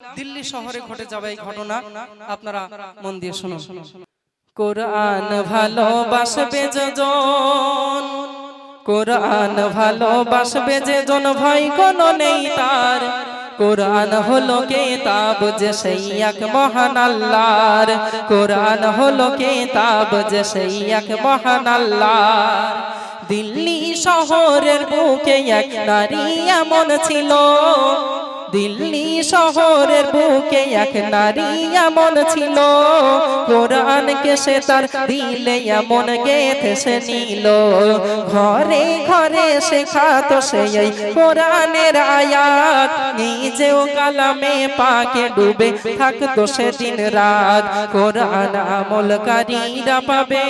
দিল্লি শহরে ঘটে যাবে এই ঘটনা। আপনারা মন দিয়ে শুনুন। কোরআন ভালোবাসবে যজন কোরআন ভালোবাসবে যে জন। ভয় কোনো নেই তার। কোরআন হলো কেতাব যে সেই এক মহান আল্লাহর। কোরআন হলো কেতাব যে সেই এক মহান আল্লাহর। দিল্লি শহরের বুকে এক নারী এমন ছিল। শহরের বুকে এক নারী এমন ছিল। কোরআনকে সে তার দিলে এমন গেথে সে নিল। ঘরে ঘরে শেখাতো সে এই কোরআনের আয়াত। নিজেও কালামে পাকে ডুবে থাকতো সে দিন রাত। কোরআন আমলকারীরা পাবে।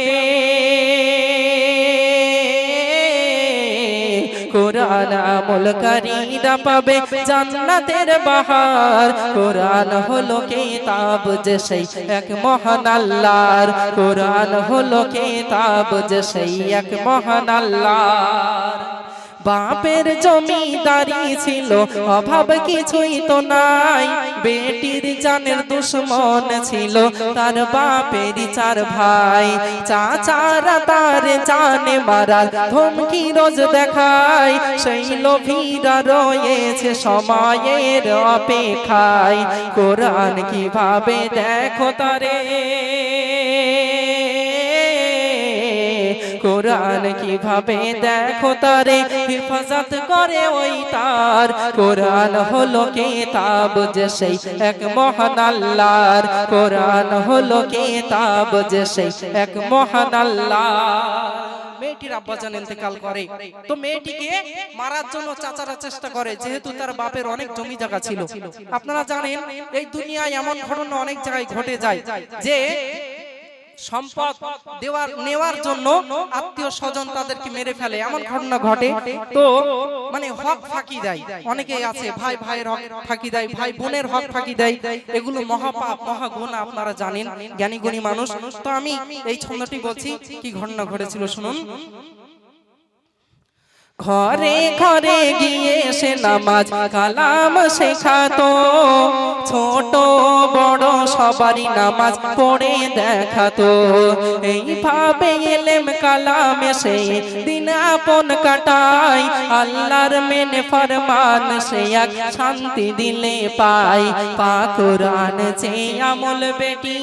কোরআন আমলকারীরা পাবে জান্নাতের বাহার। কোরআন হলো কিতাব যে সেই এক মহান আল্লাহর। কোরআন হলো কিতাব যে সেই এক মহান আল্লাহর। বাপের জমিদারি ছিল, অভাব কিছুই তো নাই। বেটির জানের দুশ্মন ছিল, তার বাপের চার ভাই। চাচারা তার জানে মারার ধমকি রোজ দেখায়। সেই লোভীরা রয়েছে সময়ের অপেক্ষায়। কোরআন কীভাবে দেখো তারে? কোরআন কীভাবে দেখো তারে হেফাজত করে ওই তার? কোরআন হলো কেতাব যে সেই এক মহান আল্লাহর। কোরআন হলো কেতাব যে সেই এক মহান আল্লাহ মেয়েটির আব্বাজান ইন্তেকাল করে। তো মেয়েটিকে মারার জন্য চাচারা চেষ্টা করে যেহেতু তার বাপের অনেক জমি জায়গা ছিল। আপনারা জানেন এই দুনিয়ায় এমন ঘটনা অনেক জায়গায় ঘটে যায় যে সম্পদ দেওয়ার নেওয়ার জন্য আত্মীয় স্বজন তাদেরকে মেরে ফেলে। এমন ঘটনা ঘটে তো মানে হক ফাঁকি দেয়। অনেকে আছে ভাই ভাইয়ের হক ফাঁকি দেয় ভাই বোনের হক ফাঁকি দেয়। এগুলো মহাপাপ মহাগুণ আপনারা জানেন। জ্ঞানী গুণী মানুষ। তো আমি এই ছন্দটি বলছি কি ঘটনা ঘটেছিল শুনুন। ঘরে ঘরে গিয়ে সে নামাজ কালাম শেখাতো। ছোট বড় সবারই নামাজ পড়ে দেখাতো। এইভাবে এলেম কালাম সে দিন আপন কাটাই আল্লাহর মেনে ফরমান সে এক শান্তি দিলে পাই পাকুরান যে আমল বেটি।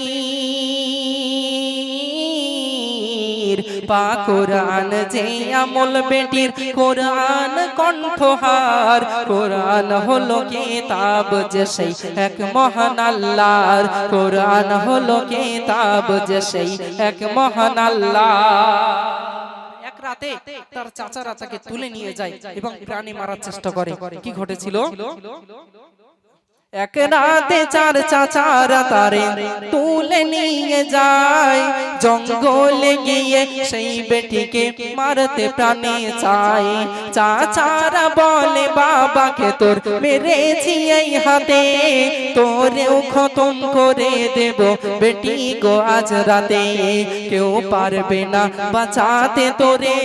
পা কোরআন যে আমল বেটির কোরআন কণ্ঠহার। কোরআন হলো কেতাব যে সেই এক মহান আল্লাহর। কোরআন হলো কেতাব যে সেই এক মহান আল্লাহ এক রাতে তার চাচারা তাকে তুলে নিয়ে যায় এবং প্রাণী মারার চেষ্টা করে। কি ঘটেছিল? এক রাতে চার চাচারা তারে তুলে নিয়ে যায়। জঙ্গলে গিয়ে সেই বেটিকে মারতে প্রাণে চায়। চাচারা বলে, বাবাকে তোর মেরেছি এই হাতে। তোরেও খতম করে দেব বেটি গো আজ রাতে। কেউ পারবে না বাঁচাতে তোরে।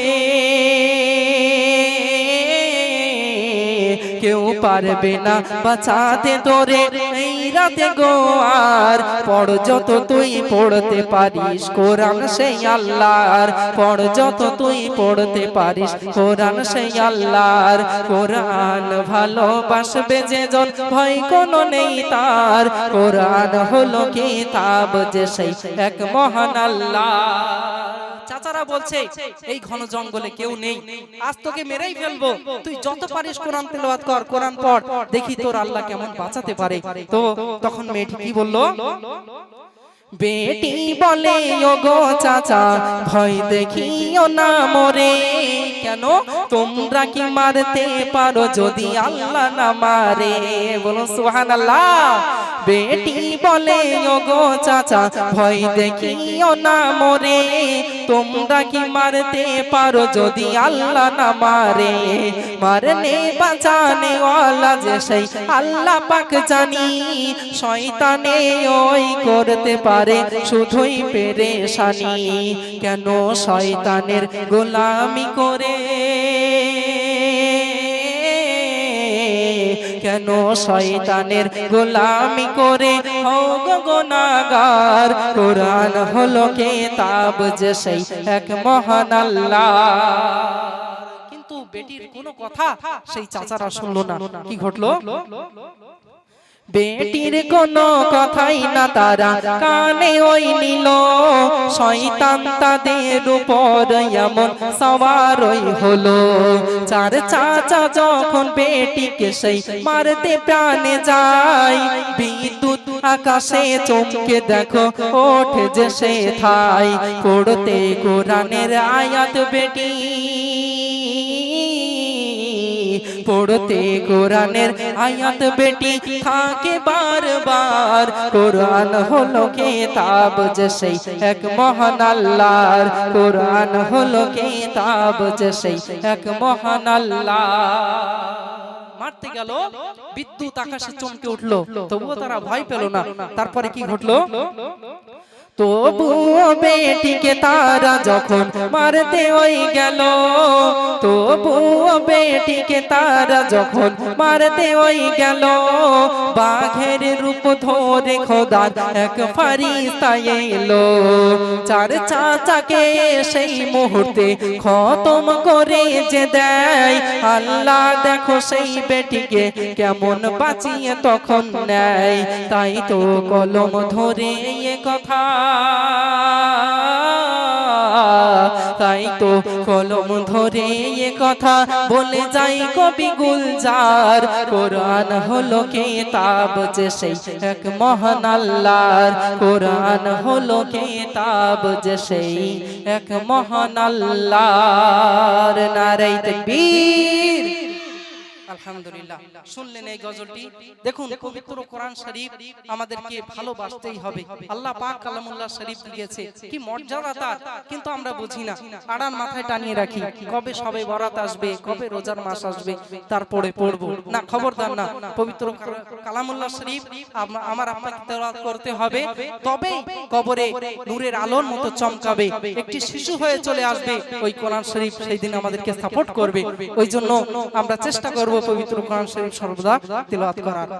কেউ পারবে না। বাঁচাতে তোরে এই রাতে গো আর পড় যত তুই পড়তে পারিস, কোরআন সেই আল্লাহর। পড় যত তুই পড়তে পারিস, কোরআন সেই আল্লাহর। কোরআন ভালোবাসবে যে জন ভয় কোনো নেই তার। কোরআন হলো কিতাব যে সেই এক মহান আল্লাহ। চাচারা বলছে এই ঘন জঙ্গলে কেউ নেই। আজ তোকে মেরেই ফেলব। তুই যত পারিস কোরআন তেলাওয়াত কর কোরআন পড়। দেখি তোর আল্লাহ কেমন বাঁচাতে পারে। তো তখন মেয়েটি কি বলল? বেটি বলে ওগো চাচা ভয় দেখিও না মরে। কেন? তোমরা কি মারতে পারো যদি আল্লাহ না মারে? বলো সুবহানাল্লাহ। বেটি বলে, ওগো চাচা, ভয় দেখিও না মরে। তোমরা কি মারতে পারো যদি আল্লাহ না মারে? মারনে বাঁচানে ওয়ালা যে সেই আল্লাহ পাক জানি। শয়তানে ওই করতে পারে, শুধুই পেরেশানি। কেন শয়তানের গোলামি করে? কেন শয়তানের গোলামি করে? গোনাগার, কোরআন হলো কিতাব যে সেই এক মহান আল্লাহ। কিন্তু বেটির কোনো কথা সেই চাচারা শুনলো না। কি ঘটলো? বেটির কোনো কথাই না তারা কানে ওই নিল। শয়তান তাদের উপর এমন সবার ওই হলো। চার চাচা যখন বেটিকে সেই মারতে প্রাণে যায়, বিদ্যুৎ আকাশে চমকে দেখো, ওঠে যে সে থাই পড়তে কোরআনের আয়াত বেটি। পড়তে কোরআনের আয়াত বেটি থাকে বারবার। কোরআন হলো কিতাব যে সেই এক মহান আল্লাহর। কোরআন হলো কিতাব যে সেই এক মহান আল্লাহ মারতে গেল, বিদ্যুৎ আকাশে চমকে উঠল, তবুও তারা ভয় পেল না। তারপরে কি ঘটলো? তবুও বেটিকে তারা যখন মারতে ওই গেল, তবুও বেটিকে তারা যখন মারতে ওই গেল, বাঘের রূপ ধরে খোদার এক ফারিস্তা এলো। চার চাচাকে সেই মুহূর্তে খতম করে যে দেয়, আল্লাহ দেখো সেই বেটিকে কেমন বাঁচিয়ে তখন নেয়। তাই তো কলম ধরে এ কথা। তাই তো কলম ধরে এ কথা বলে যাই কবি গুলজার। কোরআন হলো কিতাব যে সেই এক মহান আল্লাহর। কোরআন হলো কে তাব যে সেই এক মহান আল্লাহর। নারাই তাকবীর। আলহামদুলিল্লাহ। শুনলেন এই গজলটি? দেখুন পবিত্র কোরআন শরীফ আমাদেরকে ভালোবাসতেই হবে। আল্লাহ পাক কালামুল্লাহ শরীফ দিয়েছে কি মর্যাদা তার? কিন্তু আমরা বুঝি না। আড়ান মাথায় টানিয়ে রাখি। কবে সবে বরাত আসবে? কবে রোজার মাস আসবে? তারপরে পড়ব। না খবরদার না। পবিত্র কালামুল্লাহ শরীফ আমার আপনাকে তেলাওয়াত করতে হবে। তবেই কবরে নূরের আলোর মতো চমকাবে। একটি শিশু হয়ে চলে আসবে। ওই কোরআন শরীফ সেই দিন আমাদেরকে সাপোর্ট করবে ওই জন্য আমরা চেষ্টা করব পবিত্র কোরআন শরীফ সর্বদা তেলাওয়াত করার।